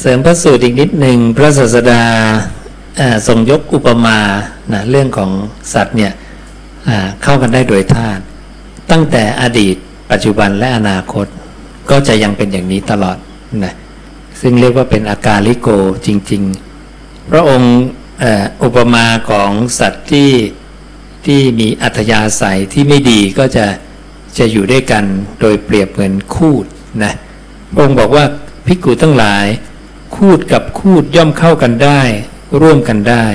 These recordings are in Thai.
เสริมพระสูตรอีกนิดหนึ่งพระศาสดาทรงยกอุปมานะเรื่องของสัตว์เนี่ยเข้ากันได้โดยธาตุตั้งแต่อดีต ปัจจุบันและอนาคต ก็จะยังเป็นอย่างนี้ตลอดนะซึ่งเรียกว่าเป็นอาการลิโกจริง ๆ พระองค์อุปมาของสัตว์ที่ที่มีอัธยาศัยที่ไม่ดีก็จะจะอยู่ด้วยกันโดยเปรียบเหมือนคูดนะพระองค์บอกว่าภิกขุทั้งหลาย คูดกับคูดย่อมเข้ากันได้ ร่วมกันได้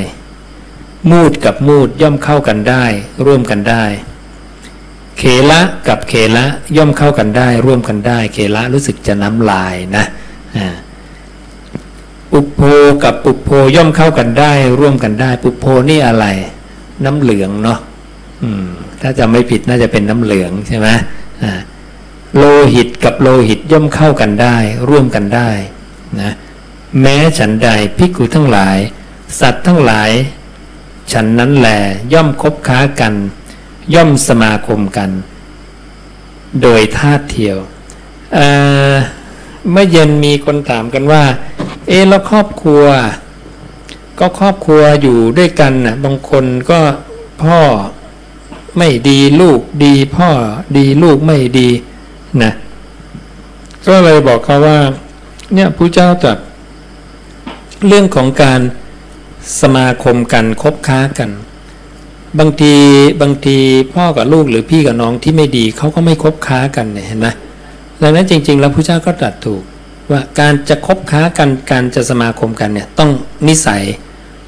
มูดกับมูดย่อมเข้ากันได้ ร่วมกันได้ เขละกับเขละย่อมเข้ากันได้ ร่วมกันได้ เขละรู้สึกจะน้ำลายนะอ่าปุโพกับปุโพย่อมเข้ากันได้ ร่วมกันได้ ปุโพนี่อะไร น้ำเหลืองเนาะอืมถ้าจะไม่ผิดน่าจะเป็นน้ำเหลืองใช่ไหมอ่าโลหิตกับโลหิตย่อมเข้ากันได้ ร่วมกันได้นะ แม้ฉันใดพิกุทั้งหลาย สัตว์ทั้งหลาย ฉันนั้นแหลย่อมคบค้ากัน ย่อมสมาคมกัน โดยท่าตุเทียวเเมื่อเย็นมีคนถามกันว่า เอ๊ะแล้วครอบครัว ก็ครอบครัวอยู่ด้วยกันน่ะบางคนก็พ่อไม่ดีลูกดีพ่อดีลูกไม่ดีนะก็เลยบอกเขาว่า เนี่ยพระเจ้าตรัส เรื่องของการสมาคมกันคบค้ากัน บางทีบางทีพ่อกับลูกหรือพี่กับน้องที่ไม่ดีเขาก็ไม่คบค้ากันเนี่ยเห็นไหมดังนั้นจริง ๆ แล้วพระเจ้าก็ตรัสถูกว่าการจะคบค้ากันการจะสมาคมกันเนี่ยต้องนิสัย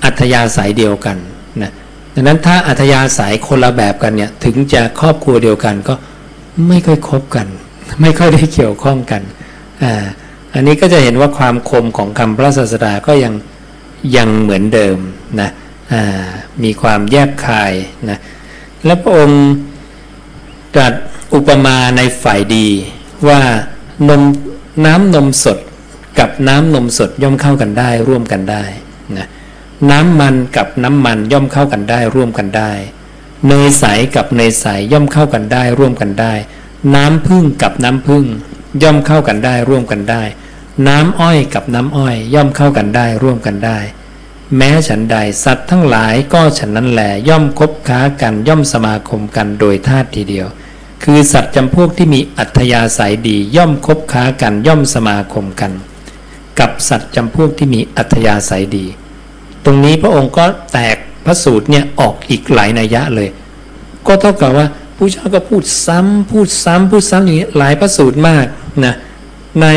อัธยาศัยเดียวกันนะดังนั้นถ้าอัธยาศัยคนละแบบกันเนี่ยถึงจะครอบครัวเดียวกันก็ไม่ค่อยคบกัน ไม่ค่อยได้เกี่ยวข้องกันอ่า อันนี้ก็จะเห็นว่าความคมของคำพระศาสดาก็ยังยังเหมือนเดิมนะมีความแยบคายนะและพระองค์ตรัสอุปมาในฝ่ายดีว่านมน้ำนมสดกับน้ำนมสดย่อมเข้ากันได้ร่วมกันได้นะน้ำมันกับน้ำมันย่อมเข้ากันได้ร่วมกันได้ เนยใสกับเนยใสย่อมเข้ากันได้ร่วมกันได้ น้ำพึ่งกับน้ำพึ่งย่อมเข้ากันได้ร่วมกันได้ น้ำอ้อยกับน้ำอ้อยย่อมเข้ากันได้ร่วมกันได้ แม้ฉันใดสัตว์ทั้งหลายก็ฉันนั้นแหลย่อมคบค้ากันย่อมสมาคมกันโดยธาตุทีเดียว คือสัตว์จำพวกที่มีอัธยาศัยดีย่อมคบค้ากันย่อมสมาคมกัน กับสัตว์จำพวกที่มีอัธยาศัยดี ตรงนี้พระองค์ก็แตกพระสูตรเนี่ยออกอีกหลายนัยยะเลย ก็เท่ากับว่าผู้เจ้าก็พูดซ้ำพูดซ้ำพูดซ้ำอย่างนี้หลายพระสูตรมากนะใน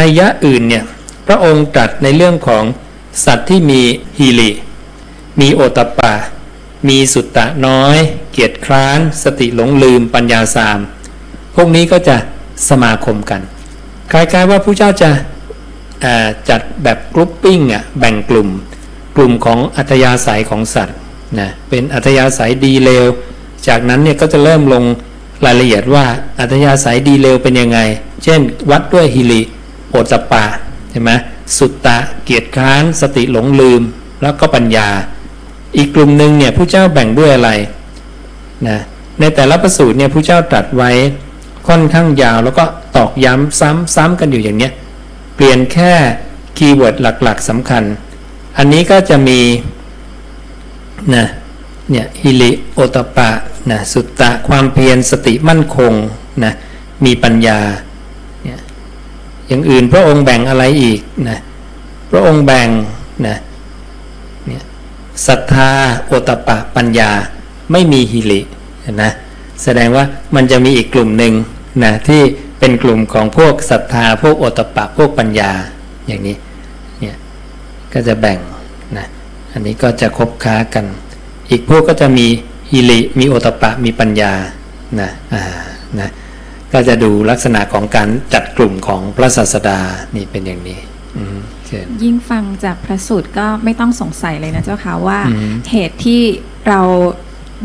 นัยยะอื่นเนี่ยพระองค์ตรัสในเรื่องของสัตว์ที่มีฮีริมีโอตปปะมีสุตตะน้อย เกียรติคร้าน สติหลงลืมปัญญาสาม พวกนี้ก็จะสมาคมกันคล้ายๆว่าผู้เจ้าจะาจัดแบบกรุ๊ปปิ้งอะแบ่งกลุ่ม กลุ่มของอัธยาศัยของสัตว์นะเป็นอัธยาศัยดีเลว จากนั้นเนี่ยก็จะเริ่มลงรายละเอียดว่าอัธยาศัยดีเลวเป็นยังไง เช่น วัดด้วยฮิริ โอตปะใช่ไหมสุตตะเกียรติค้านสติหลงลืมแล้วก็ปัญญา อีกกลุ่มหนึ่งเนี่ยผู้เจ้าแบ่งด้วยอะไรนะในแต่ละประสูตรเนี่ยผู้เจ้าตรัสไว้ค่อนข้างยาวแล้วก็ตอกย้ำซ้ำซ้ำกันอยู่อย่างเนี้ยเปลี่ยนแค่คีย์เวิร์ดหลักๆสำคัญ อันนี้ก็จะมีนะเนี่ยฮิริโอตปะนะสุตตะความเพียรสติมั่นคงนะมีปัญญา อย่างอื่นพระองค์แบ่งอะไรอีกนะพระองค์แบ่งนะเนี่ยศรัทธาโอตปปะปัญญาไม่มีฮิรินะแสดงว่ามันจะมีอีกกลุ่มหนึ่งนะที่เป็นกลุ่มของพวกศรัทธาพวกโอตปปะพวกปัญญาอย่างนี้เนี่ยก็จะแบ่งนะอันนี้ก็จะคบค้ากัน อีกพวกก็จะมีฮิริมีโอตปปะมีปัญญานะอ่านะ ก็จะดูลักษณะของการจัดกลุ่มของพระศาสดานี่เป็นอย่างนี้อืมเชิญยิ่งฟังจากพระสูตรก็ไม่ต้องสงสัยเลยนะเจ้าค่ะว่าอืมเหตุที่เรา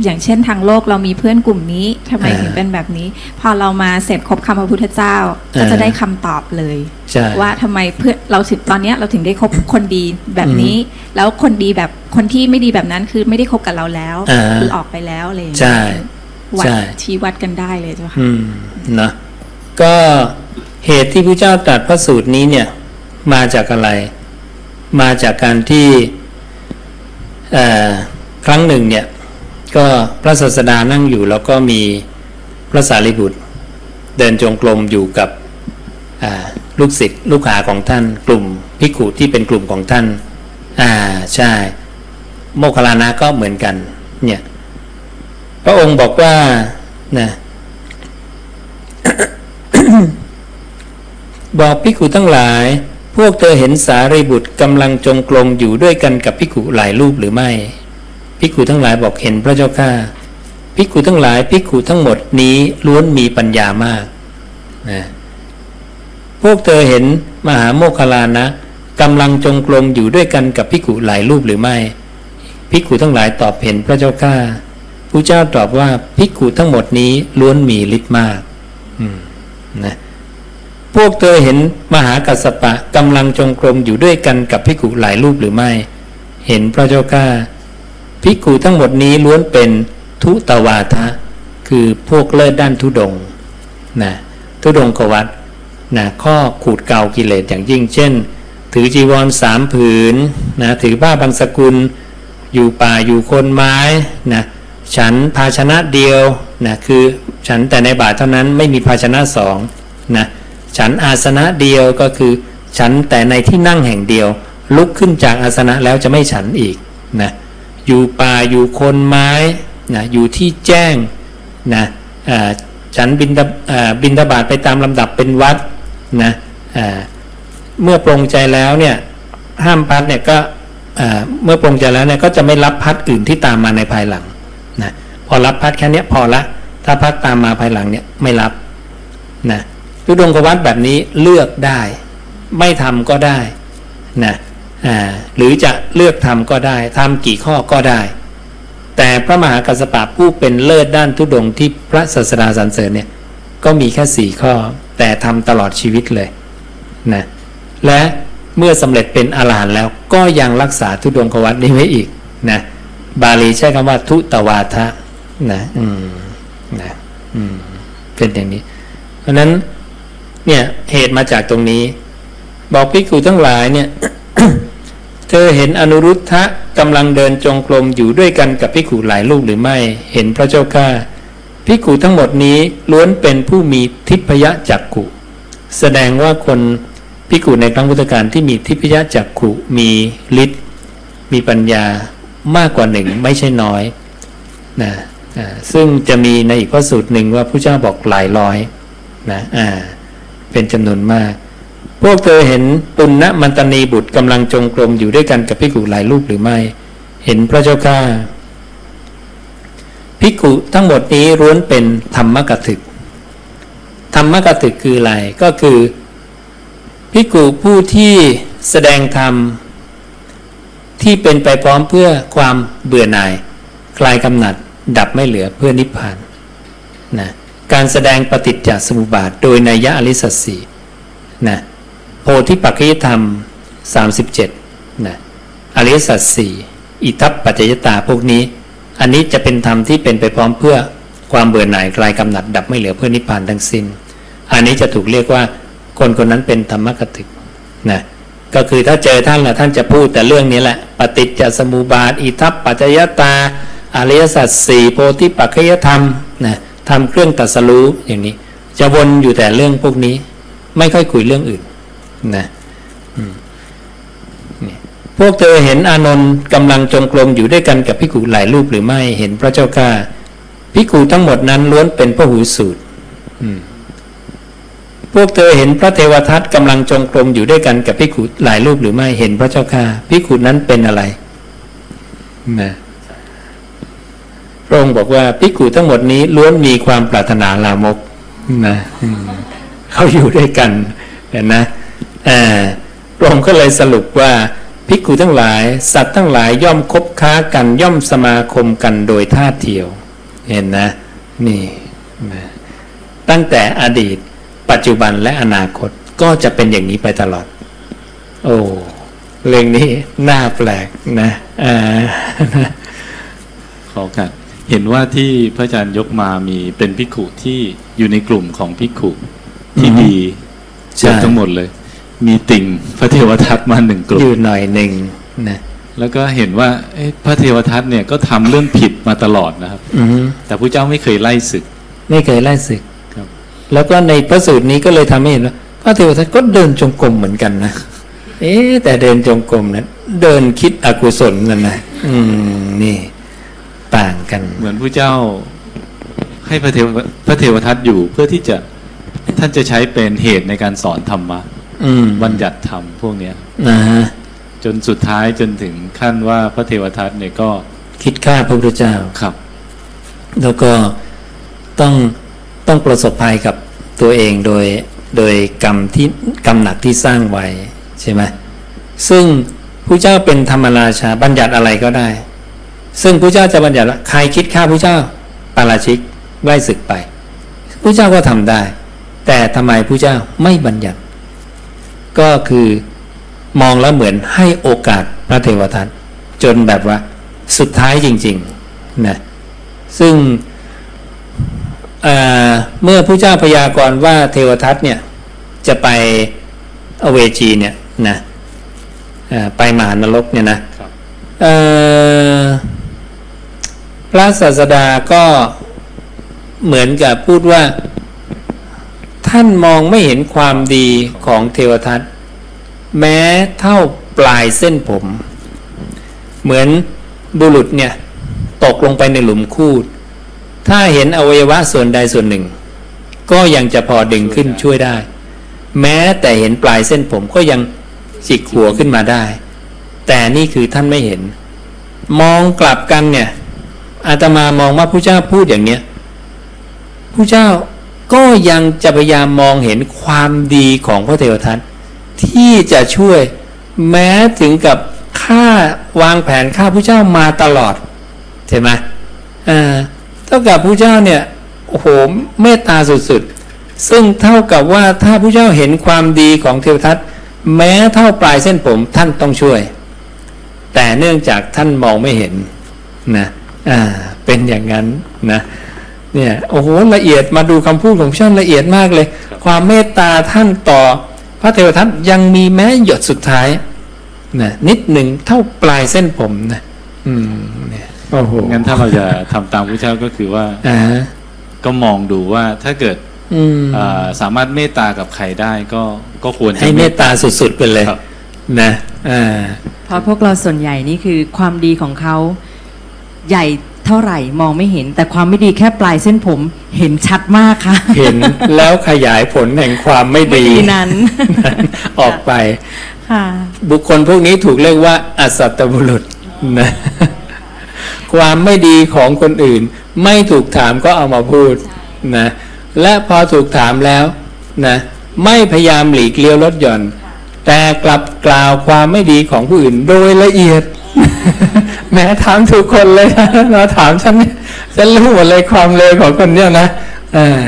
อย่างเช่นทางโลกเรามีเพื่อนกลุ่มนี้ทำไมอ่าถึงเป็นแบบนี้ พอเรามาเสร็จครบคำพระพุทธเจ้า ก็อ่าจะได้คำตอบเลยใช่ว่าทำไมเพื่อนเราถึงตอนเนี้ยเราถึงได้คบคนดีแบบนี้ แล้วคนดีแบบคนที่ไม่ดีแบบนั้นคือไม่ได้คบกับเราแล้วอ่าคือออกไปแล้วอะไรอย่างเงี้ยใช่ วัดใช่ชี้วัดกันได้เลยเจ้าค่ะอืมนะก็เหตุที่พระเจ้าตรัสพระสูตรนี้เนี่ย มาจากอะไร มาจากการที่เอ่อครั้งหนึ่งเนี่ย ก็พระศาสดานั่งอยู่ แล้วก็มีพระสารีบุตร เดินจงกรมอยู่กับอ่าลูกศิษย์ลูกหาของท่าน กลุ่มภิกขุที่เป็นกลุ่มของท่าน อ่าใช่ โมคคัลลานะก็เหมือนกัน เนี่ย พระองค์บอกว่านะบอกภิกุทั้งหลาย พวกเธอเห็นสารีบุตรกำลังจงกรมอยู่ด้วยกันกับภิกุหลายรูปหรือไม่ภิกุทั้งหลายบอกเห็นพระเจ้าข้าภิกุทั้งหลายภิกุทั้งหมดนี้ล้วนมีปัญญามากนะพวกเธอเห็นมหาโมคคลานะกำลังจงกรมอยู่ด้วยกันกับภิกุหลายรูปหรือไม่ภิกุทั้งหลายตอบเห็นพระเจ้าข้า ผู้เจ้าตอบว่าภิกขุทั้งหมดนี้ล้วนมีฤทธิ์มากอืมนะพวกเธอเห็นมหากัสสปะกำลังจงกรมอยู่ด้วยกันกับภิกขุหลายรูปหรือไม่ เห็นพระเจ้าข้าภิกขุทั้งหมดนี้ล้วนเป็นทุตวาทะ คือพวกเลิศด้านทุดงค์นะทุดงกวัตนะข้อขูดเกากิเลสอย่างยิ่ง เช่น ถือจีวรสามผืนนะถือผ้าบางสกุล อยู่ป่าอยู่โคนไม้นะ ฉันภาชนะเดียวนะคือฉันแต่ในบาทเท่านั้นไม่มีภาชนะสองนะฉันอาสนะเดียวก็คือ ฉันแต่ในที่นั่งแห่งเดียว ลุกขึ้นจากอาสนะแล้วจะไม่ฉันอีกนะอยู่ป่าอยู่คนไม้นะอยู่ที่แจ้งนะฉันบินทบอ่าบินทบาทไปตามลำดับเป็นวัดนะเมื่อปรงใจแล้วเนี่ยห้ามพัดเนี่ยก็เมื่อปรงใจแล้วเนี่ยก็จะไม่รับพัดอื่นที่ตามมาในภายหลัง อรับพัดแค่เนี้ยพอละ ถ้าพัดตามมาภายหลังเนี่ยไม่รับนะทุดงกวัดแบบนี้เลือกได้ ไม่ทำก็ได้นะอ่าหรือจะเลือกทำก็ได้ทำกี่ข้อก็ได้ แต่พระมหากัสสปะผู้เป็นเลิศด้านทุดงที่พระศาสดาสรรเสริญเนี่ยก็มีแค่สี่ข้อ แต่ทำตลอดชีวิตเลยนะและเมื่อสำเร็จเป็นอรหันต์แล้วก็ยังรักษาทุดงควัตนี้ไว้อีกนะบาลีใช้คำว่าทุตวาทะ นะ อืมนะ อืม เป็นอย่างนี้ เพราะฉะนั้น เนี่ย เหตุมาจากตรงนี้ บอกภิกขุทั้งหลายเนี่ย เธอเห็นอนุรุทธะกำลังเดินจงกรมอยู่ด้วยกันกับภิกขุหลายรูปหรือไม่ เห็นพระเจ้าข้าภิกขุทั้งหมดนี้ล้วนเป็นผู้มีทิพยจักขุแสดงว่าคนพิกุในครั้งพุทธกาลที่มีทิพยจักขุมีฤทธิ์มีปัญญามากกว่าหนึ่งไม่ใช่น้อยนะอ่า ซึ่งจะมีในอีกพระสูตรหนึ่งว่าพระเจ้าบอกหลายร้อยนะอ่าเป็นจำนวนมาก พวกเธอเห็นปุณณมันตนีบุตรกำลังจงกรมอยู่ด้วยกันกับพิกุหลายรูปหรือไม่ เห็นพระเจ้าข้าพิกุทั้งหมดนี้ล้วนเป็นธรรมกถึก ธรรมกถึกคืออะไรก็คือพิกุผู้ที่แสดงธรรม ที่เป็นไปพร้อมเพื่อความเบื่อหน่าย คลายกำหนัด ดับไม่เหลือเพื่อนิพพานนะการแสดงปฏิจจสมุปบาทโดยนัยยะอริสัตสีนะโพธิปัจจยธรรม 37นะอริสัตสีอิทัปปัจจยตาพวกนี้ อันนี้จะเป็นธรรมที่เป็นไปพร้อมเพื่อความเบื่อหน่ายคลายกำหนัดดับไม่เหลือเพื่อนิพพานทั้งสิ้น อันนี้จะถูกเรียกว่าคนคนนั้นเป็นธรรมกติกนะก็คือถ้าเจอท่านละท่านจะพูดแต่เรื่องนี้แหละ ปฏิจจสมุปบาท อิทัปปัจจยตา อริยสัจสี่โพธิปัจจยธรรมนะทำเครื่องตัดสรู้อย่างนี้ จะวนอยู่แต่เรื่องพวกนี้ ไม่ค่อยคุยเรื่องอื่นนะพวกเธอเห็นอานนท์กำลังจงกรมอยู่ด้วยกันกับพิกุหลายรูปหรือไม่เห็นพระเจ้าข้าพิกุทั้งหมดนั้นล้วนเป็นพระหูสูตรพวกเธอเห็นพระเทวทัตกำลังจงกรมอยู่ด้วยกันกับพิขุหลายรูปหรือไม่เห็นพระเจ้าค่ะพิขุนั้นเป็นอะไรนะ พระองค์บอกว่าพิขุทั้งหมดนี้ล้วนมีความปรารถนาลามกนะเขาอยู่ด้วยกันเห็นนะพระองค์ก็เลยสรุปว่าพิกุทั้งหลาย สัตว์ทั้งหลายย่อมคบค้ากันย่อมสมาคมกันโดยท่าเทียว เห็นนะนี่นะตั้งแต่อดีต ปัจจุบันและอนาคตก็จะเป็นอย่างนี้ไปตลอด โอ้เรื่องนี้น่าแปลกนะอ่าขอโอกาส เห็นว่าที่พระอาจารย์ยกมามีเป็นพิกขุที่อยู่ในกลุ่มของพิกขุที่อือฮึดีใช่เกือบทั้งหมดเลย มีติ่งพระเทวทัตมาหนึ่งกลุ่อมยู่หน่อยหนึ่งนะแล้วก็เห็นว่าเอ๊ะพระเทวทัตเนี่ยก็ทำเรื่องผิดมาตลอดนะครับอือฮึแต่พระเจ้าไม่เคยไล่ศึก ไม่เคยไล่ศึกครับ แล้วก็ในพระสูตรนี้ก็เลยทำให้เห็นว่าพระเทวทัตก็เดินจงกรมเหมือนกันนะ เอ๊ะแต่เดินจงกรมนั้นเดินคิดอกุศลนั่นนะอืมนี่ ต่างกัน เหมือนพระเจ้าให้พระเทวพระเทวทัตอยู่เพื่อที่จะท่านจะใช้เป็นเหตุในการสอนธรรมะอืมบัญญัติธรรมพวกเนี้ยนะฮะจนสุดท้ายจนถึงขั้นว่าพระเทวทัตเนี่ยก็คิดฆ่าพระพุทธเจ้าขับ แล้วก็ต้องต้องประสบภัยกับตัวเองโดยโดยกรรมที่กรรมหนักที่สร้างไว้ใช่ไหมซึ่งผู้เจ้าเป็นธรรมราชาบัญญัติอะไรก็ได้ ซึ่งผู้เจ้าจะบัญญัติว่าใครคิดฆ่าผู้เจ้าปาราชิกไล่ศึกไปผู้เจ้าก็ทำได้ แต่ทำไมผู้เจ้าไม่บัญญัติ ก็คือมองแล้วเหมือนให้โอกาสพระเทวทัตจนแบบว่าสุดท้ายจริงๆนะซึ่งเอ่อเมื่อผู้เจ้าพยากรณ์ว่าเทวทัตเนี่ยจะไปอเวจีเนี่ยนะเอ่อไปมหานรกเนี่ยนะครับเอ่อ พระศาสดาก็เหมือนกับพูดว่า ท่านมองไม่เห็นความดีของเทวทัตแม้เท่าปลายเส้นผม เหมือนบุรุษเนี่ย ตกลงไปในหลุมคูด ถ้าเห็นอวัยวะส่วนใดส่วนหนึ่ง ก็ยังจะพอดึงขึ้นช่วยได้ แม้แต่เห็นปลายเส้นผมก็ยังจิกหัวขึ้นมาได้ แต่นี่คือท่านไม่เห็น มองกลับกันเนี่ย อาตมามองว่าผู้เจ้าพูดอย่างเนี้ยผู้เจ้าก็ยังจะพยายามมองเห็นความดีของพระเทวทัตที่จะช่วยแม้ถึงกับฆ่าวางแผนฆ่าผู้เจ้ามาตลอดใช่ไหมอ่าเท่ากับผู้เจ้าเนี่ยโอ้โหเมตตาสุดๆ ซึ่งเท่ากับว่าถ้าผู้เจ้าเห็นความดีของเทวทัตแม้เท่าปลายเส้นผมท่านต้องช่วย แต่เนื่องจากท่านมองไม่เห็นนะ อ่าเป็นอย่างนั้นนะเนี่ยโอ้โหละเอียดมาดูคำพูดของพระเจ้าละเอียดมากเลย ความเมตตาท่านต่อ พระเทวทัตยังมีแม้หยดสุดท้ายนะนิดหนึ่งเท่าปลายเส้นผมนะอืมเนี่ยโอ้โหงั้นถ้าเราจะทำตามพระเจ้าก็คือว่าอ่าฮะก็มองดูว่าถ้าเกิดอืมอ่าสามารถเมตตากับใครได้ก็ก็ควรจะให้เมตตาสุดๆไปเลยครับนะอ่าเพราะพวกเราส่วนใหญ่นี่คือความดีของเขา ใหญ่เท่าไหร่มองไม่เห็น แต่ความไม่ดีแค่ปลายเส้นผมเห็นชัดมากค่ะ เห็นแล้วขยายผลแห่งความไม่ไม่ดีดีนั้น ออกไปค่ะบุคคลพวกนี้ถูกเรียกว่า อสัตตบุรุษนะความไม่ดีของคนอื่น ไม่ถูกถามก็เอามาพูดนะและพอถูกถามแล้วนะไม่พยายามหลีกเลี้ยวลดหย่อน แต่กลับกล่าวความไม่ดีของผู้อื่นโดยละเอียด แม้ถามถูกคนเลยนะมาถามฉันเนี่ยฉันรู้หมดเลยความเลวของคนเนี้ยนะอ่า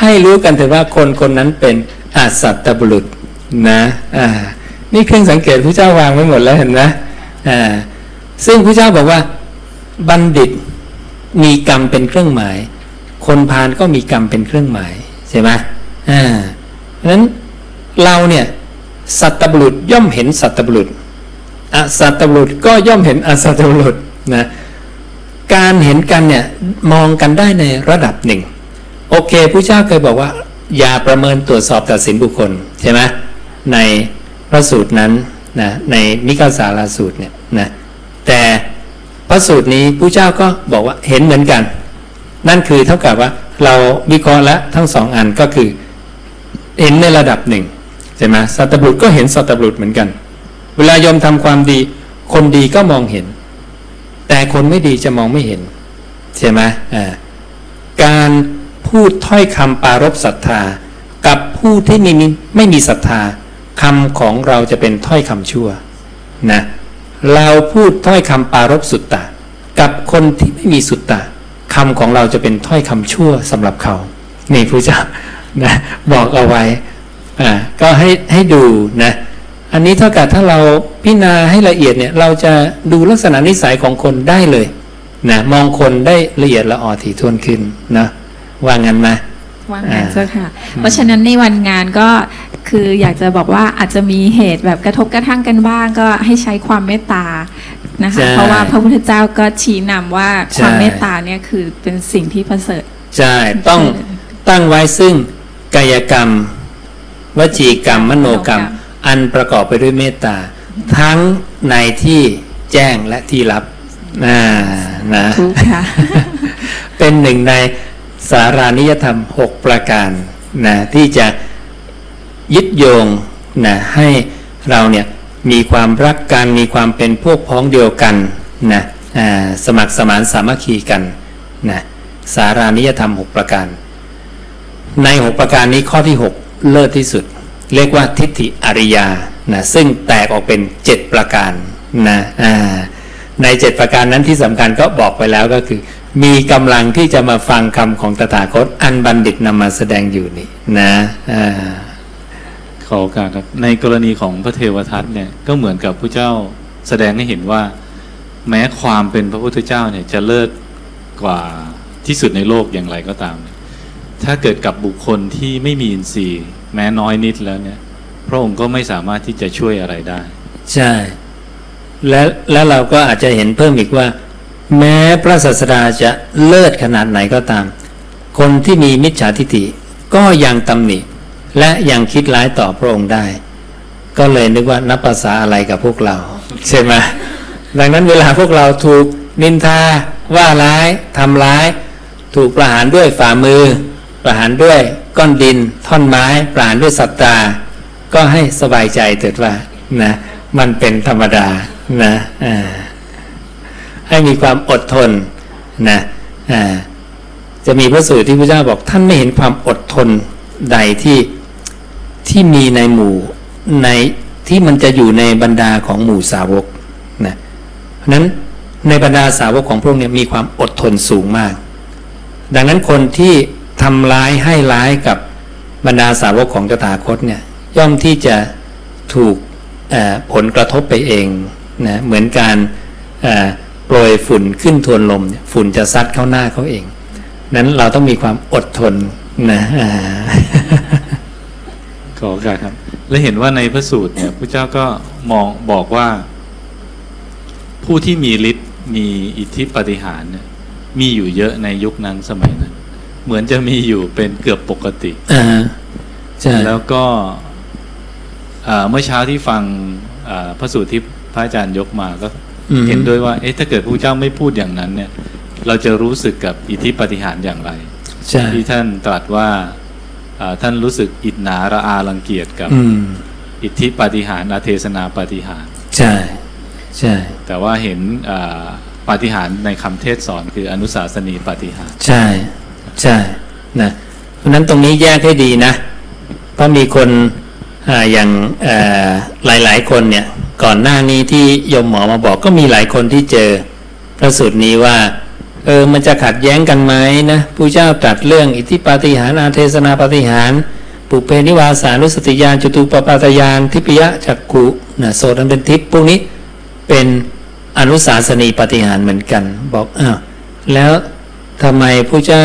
ให้รู้กันเถอะว่าคนคนนั้นเป็นอาสัตตบุรุษนะอ่านี่เครื่องสังเกตพระเจ้าวางไว้หมดแล้วเห็นไหมอ่าซึ่งพระเจ้าบอกว่า บัณฑิตมีกรรมเป็นเครื่องหมาย คนพาลก็มีกรรมเป็นเครื่องหมายใช่ไหมอ่าเพราะนั้นเราเนี่ยสัตตบุรุษย่อมเห็นสัตตบุรุษ อสัตบุรุษก็ย่อมเห็นอสัตบุรุษนะการเห็นกันเนี่ยมองกันได้ในระดับหนึ่ง โอเคผู้เจ้าเคยบอกว่า อย่าประเมินตรวจสอบตัดสินบุคคลใช่ไหมในพระสูตรนั้นนะในมิกาสาราสูตรเนี่ยนะแต่พระสูตรนี้ผู้เจ้าก็บอกว่าเห็นเหมือนกัน นั่นคือเท่ากับว่าเราวิเคราะห์แล้วทั้งสองอันก็คือเห็นในระดับหนึ่งใช่ไหมสัตบุรุษก็เห็นสัตบุรุษเหมือนกัน เวลายอมทำความดี คนดีก็มองเห็น แต่คนไม่ดีจะมองไม่เห็นใช่ไหมอ่าการพูดถ้อยคำปรารบศรัทธา กับผู้ที่ไม่มีไม่มีศรัทธาคำของเราจะเป็นถ้อยคำชั่วนะเราพูดถ้อยคำปรารบสุตตะ กับคนที่ไม่มีสุตตะคำของเราจะเป็นถ้อยคำชั่วสำหรับเขานี่พระเจ้านะบอกเอาไว้อ่าก็ให้ให้ดูนะ อันนี้เท่ากับถ้าเราพิจารณาให้ละเอียดเนี่ยเราจะดูลักษณะนิสัยของคนได้เลยนะมองคนได้ละเอียดละออถี่ถ้วนขึ้นนะว่างั้นไหมว่างงานเจ้าค่ะ เพราะฉะนั้นในวันงานก็คืออยากจะบอกว่าอาจจะมีเหตุแบบกระทบกระทั่งกันบ้างก็ให้ใช้ความเมตตานะใช่คะ เพราะว่าพระพุทธเจ้าก็ชี้นำว่าใช่ความเมตตาเนี่ยคือเป็นสิ่งที่ประเสริฐใช่ต้องตั้งไว้ซึ่งกายกรรม วจีกรรม มโนกรรมมโนกรรม อันประกอบไปด้วยเมตตา ทั้งในที่แจ้งและที่รับนะนะทุกค่ะเป็นหนึ่งในสารานิยธรรม 6 ประการนะที่จะยึดโยงนะให้เราเนี่ยมีความรักกัน มีความเป็นพวกพ้องเดียวกันนะอ่าสมัครสมานสามัคคีกันนะสารานิยธรรม 6 ประการ ใน 6 ประการนี้ข้อที่ 6 เลิศที่สุด เรียกว่าทิฏฐิอริยานะซึ่งแตกออกเป็น 7 ประการนะอ่าใน 7 ประการนั้นที่สำคัญก็บอกไปแล้วก็คือ มีกำลังที่จะมาฟังคำของตถาคตอันบัณฑิตนำมาแสดงอยู่นี่นะอ่าขอโอกาสครับในกรณีของพระเทวทัตเนี่ยก็เหมือนกับพระเจ้าแสดงให้เห็นว่า แม้ความเป็นพระพุทธเจ้าเนี่ยจะเลิศกว่าที่สุดในโลกอย่างไรก็ตาม ถ้าเกิดกับบุคคลที่ไม่มีอินทรีย์ แม้น้อยนิดแล้วเนี่ย พระองค์ก็ไม่สามารถที่จะช่วยอะไรได้ ใช่ และแล้วเราก็อาจจะเห็นเพิ่มอีกว่า แม้พระศาสดาจะเลิศขนาดไหนก็ตาม คนที่มีมิจฉาทิฏฐิก็ยังตำหนิ และยังคิดร้ายต่อพระองค์ได้ ก็เลยนึกว่านับภาษาอะไรกับพวกเรา ใช่ไหมดังนั้นเวลาพวกเราถูกนินทาว่าร้ายทำร้าย ถูกประหารด้วยฝ่ามือ ประหารด้วย ก้อนดิน ท่อนไม้ปรารด้วยสัตตาก็ให้สบายใจเถิดว่านะมันเป็นธรรมดานะอ่าให้มีความอดทนนะอ่าจะมีพระสูตรที่พระเจ้าบอก ท่านไม่เห็นความอดทนใดที่ที่มีในหมู่ในที่มันจะอยู่ในบรรดาของหมู่สาวกนะเพราะฉะนั้นในบรรดาสาวกของพระองค์เนี่ยมีความอดทนสูงมาก ดังนั้นคนที่ ทำร้ายให้ร้ายกับบรรดาสาวกของตถาคตเนี่ยย่อมที่จะถูกผลกระทบไปเองนะเหมือนการโปรยฝุ่นขึ้นทวนลม ฝุ่นจะซัดเข้าหน้าเขาเอง นั้นเราต้องมีความอดทนนะขอโอกาสครับ และเห็นว่าในพระสูตรเนี่ยพระเจ้าก็มองบอกว่า ผู้ที่มีฤทธิ์มีอิทธิปฏิหารเนี่ยมีอยู่เยอะในยุคนั้นสมัยนั้น เหมือนจะมีอยู่เป็นเกือบปกติอ่าใช่แล้วก็อ่าเมื่อเช้าที่ฟังอ่าพระสูตรที่พระอาจารย์ยกมาก็อืมเห็นด้วยว่า เอ๊ะถ้าเกิดพระเจ้าไม่พูดอย่างนั้นเนี่ย เราจะรู้สึกกับอิทธิปาฏิหารย์อย่างไรใช่ที่ท่านตรัสว่าอ่าท่านรู้สึกอิจนาระอารังเกียจกับอืมอิทธิปาฏิหาริย์อาเทศนาปาฏิหาริย์ใช่ใช่ แต่ว่าเห็นอ่าปาฏิหาริย์ในคำเทศสอนคืออนุสาสนีปาฏิหาริย์ใช่ ใช่นะเพราะนั้นตรงนี้แยกให้ดีนะ เพราะมีคนออย่างเอ่อหลายๆ คนเนี่ยก่อนหน้านี้ที่ยมหมอมาบอกก็มีหลายคนที่เจอพระสูตรนี้ว่า เออมันจะขัดแย้งกันไหมนะผู้เจ้าตรัสเรื่องอิทธิปาฏิหาริย์อาเทศนาปาฏิหาริย์ปุเพนิวาสานุสติญาณจตุปปาตญาณทิพยะจักขุนะโสตันเป็นทิพย์พวกนี้เป็นอนุสาสนีปาฏิหาริย์เหมือนกัน บอกอ้าวแล้ว ทำไมผู้เจ้า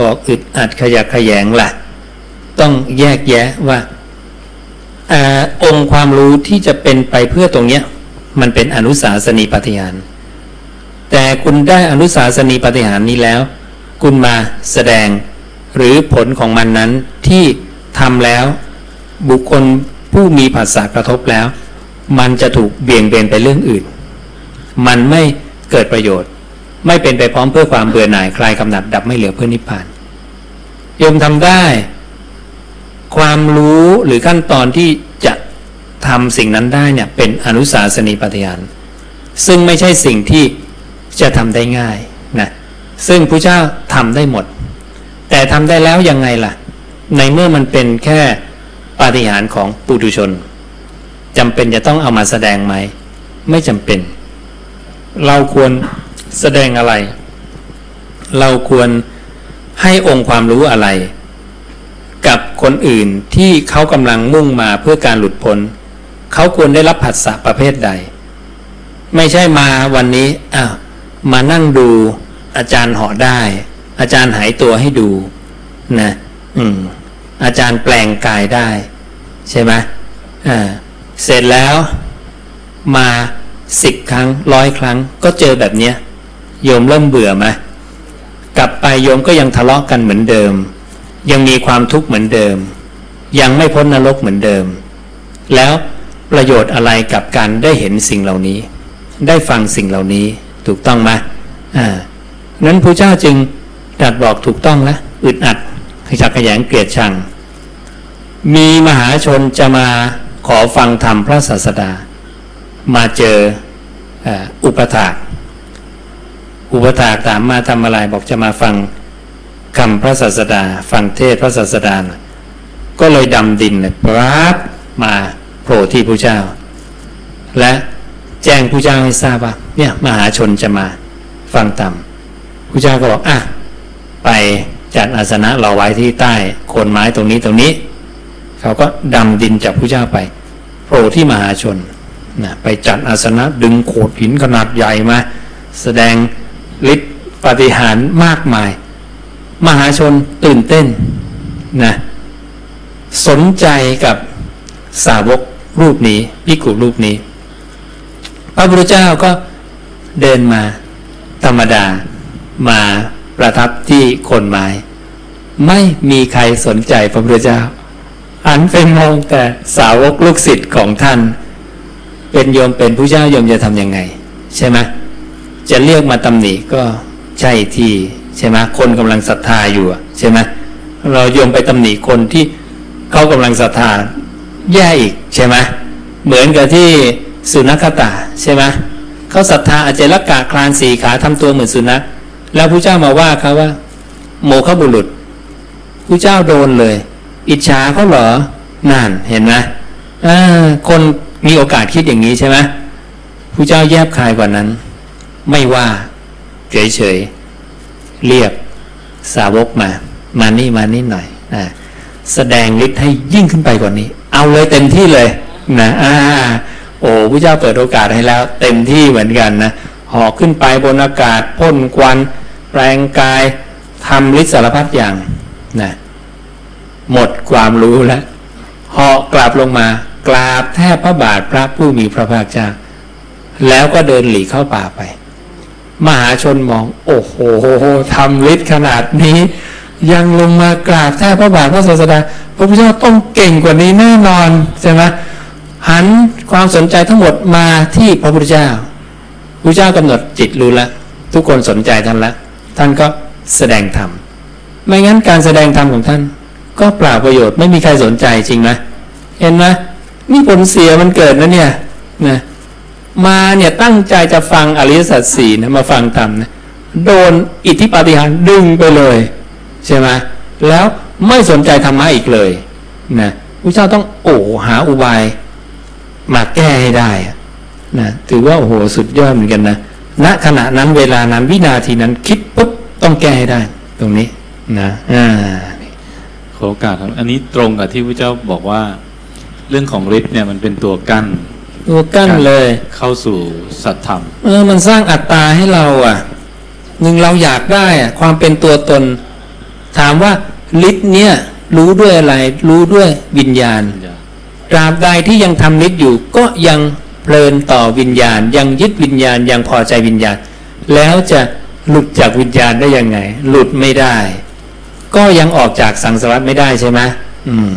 บอกอึดอัดขยักขยงล่ะ ต้องแยกแยะว่าอาองค์ความรู้ที่จะเป็นไปเพื่อตรงเนี้ย มันเป็นอนุสาสนีปฏิหารย์แต่คุณได้อนุสาสนีปฏิหารย์นี้แล้ว คุณมาแสดงหรือผลของมันนั้นที่ทำแล้ว บุคคลผู้มีภาษากระทบแล้ว มันจะถูกเบี่ยงเบนไปเรื่องอื่น มันไม่เกิดประโยชน์ ไม่เป็นไปพร้อมเพื่อความเบื่อหน่ายคลายกำหนัดดับไม่เหลือเพื่อนิพพานโยมทำได้ ความรู้หรือขั้นตอนที่จะทำสิ่งนั้นได้เนี่ยเป็นอนุสาสนีปฏิญาณซึ่งไม่ใช่สิ่งที่จะทำได้ง่ายนะซึ่งพระเจ้าทำได้หมด แต่ทำได้แล้วยังไงล่ะ ในเมื่อมันเป็นแค่ปาฏิหาริย์ของปุถุชนจำเป็นจะต้องเอามาแสดงไหม ไม่จำเป็น เราควร แสดงอะไร เราควรให้องค์ความรู้อะไร กับคนอื่นที่เขากำลังมุ่งมาเพื่อการหลุดพ้นเขาควรได้รับผัสสะประเภทใด ไม่ใช่มาวันนี้อ้าวมานั่งดูอาจารย์เหาะได้ อาจารย์หายตัวให้ดูนะอืมอาจารย์แปลงกายได้ ใช่ไหมอ่าเสร็จแล้วมาสิบครั้งร้อยครั้งก็เจอแบบเนี้ย โยมเริ่มเบื่อไหมกลับไปโยมก็ยังทะเลาะกันเหมือนเดิม ยังมีความทุกข์เหมือนเดิม ยังไม่พ้นนรกเหมือนเดิม แล้วประโยชน์อะไรกับการได้เห็นสิ่งเหล่านี้ ได้ฟังสิ่งเหล่านี้ถูกต้องไหมอ่านั้นพระเจ้าจึงตรัสบอกถูกต้องแล้วอึดอัดขยักขยงเกลียดชัง มีมหาชนจะมาขอฟังธรรมพระศาสดา มาเจออ่ออุปถาก อุปถากถามมาทำอะไรบอกจะมาฟังคำพระศาสดา ฟังเทศพระศาสดานะก็เลยดำดินเลยปราบมาโผล่ที่พระเจ้า และแจ้งพระเจ้าให้ทราบว่าเนี่ยมหาชนจะมาฟังธรรมพระเจ้าก็บอกอะไปจัดอาสนะเราไว้ที่ใต้โคนไม้ตรงนี้ตรงนี้ เขาก็ดำดินจากพระเจ้าไปโผล่ที่มหาชนนะไปจัดอาสนะดึงโขดหินขนาดใหญ่มา แสดง ฤทธิ์ปฏิหารมากมาย มหาชนตื่นเต้นนะสนใจกับสาวกรูปนี้พิกุรูปนี้ พระพุทธเจ้าก็เดินมาธรรมดามาประทับที่คนไม้ ไม่มีใครสนใจพระพุทธเจ้าหันไปมองแต่สาวกลูกศิษย์ของท่าน เป็นโยมเป็นผู้เจ้าโยมจะทำยังไง ใช่ไหม จะเรียกมาตำหนิก็ใช่ที่ใช่ไหมคนกำลังศรัทธาอยู่ใช่ไหมเราโยมไปตำหนิคนที่เขากำลังศรัทธาแย่อีกใช่ไหมเหมือนกับที่สุนัขตาใช่ไหมเขาศรัทธาอาจจะรักกะคลานสี่ขาทำตัวเหมือนสุนัขแล้วผู้เจ้ามาว่าเขาว่า โมฆะบุรุษผู้เจ้าโดนเลย อิจฉาเขาเหรอนั่นเห็นไหมคนมีโอกาสคิดอย่างนี้ใช่ไหมผู้เจ้าแยบคายกว่านั้น ไม่ว่าเฉยๆเรียกสาวกมา มานี่มานี่หน่อยนะแสดงฤทธิ์ให้ยิ่งขึ้นไปกว่านี้ เอาเลยเต็มที่เลยนะอ่าโอ้ผู้เจ้าเปิดโอกาสให้แล้ว เต็มที่เหมือนกันนะหอกขึ้นไปบนอากาศพ่นควัน แปลงกายทำฤทธิ์สารพัดอย่างนะหมดความรู้แล้วเหาะกลับลงมากราบแทบพระบาทพระผู้มีพระภาคเจ้าแล้วก็เดินหลีเข้าป่าไป มหาชนมอง โอ้โหทำฤทธิ์ขนาดนี้ ยังลงมากราบแทบพระบาทพระศาสดาพระพุทธเจ้าต้องเก่งกว่านี้แน่นอนใช่ไหมหันความสนใจทั้งหมดมาที่พระพุทธเจ้าพระเจ้ากำหนดจิตรู้แล้วทุกคนสนใจท่านแล้วท่านก็แสดงธรรมไม่งั้นการแสดงธรรมของท่าน ก็เปล่าประโยชน์ไม่มีใครสนใจจริงไหมเห็นไหมนี่ผลเสียมันเกิดนะเนี่ยนะ มาเนี่ยตั้งใจจะฟังอริยสัจสี่นะมาฟังธรรมนะโดนอิทธิปาฏิหาริย์ดึงไปเลย ใช่ไหมแล้วไม่สนใจธรรมะอีกเลยนะพระเจ้าต้องโอ้หาอุบายมาแก้ให้ได้นะถือว่าโอ้โหสุดยอดเหมือนกันนะณขณะนั้นเวลานั้นวินาทีนั้นคิดปุ๊บต้องแก้ให้ได้ ตรงนี้นะอ่าขอโอกาสครับ อันนี้ตรงกับที่พระเจ้าบอกว่า เรื่องของฤทธิ์เนี่ยมันเป็นตัวกั้น ตัวกั้นเลย เข้าสู่สัตธรรม เออมันสร้างอัตตาให้เราอะหนึ่งเราอยากได้อะ ความเป็นตัวตน ถามว่าฤทธิ์เนี่ย รู้ด้วยอะไร รู้ด้วยวิญญาณตราบใดที่ยังทำฤทธิ์อยู่ ก็ยังเพลินต่อวิญญาณ ยังยึดวิญญาณยังพอใจวิญญาณ แล้วจะหลุดจากวิญญาณได้ยังไง หลุดไม่ได้ ก็ยังออกจากสังสารวัฏไม่ได้ใช่ไหมอืม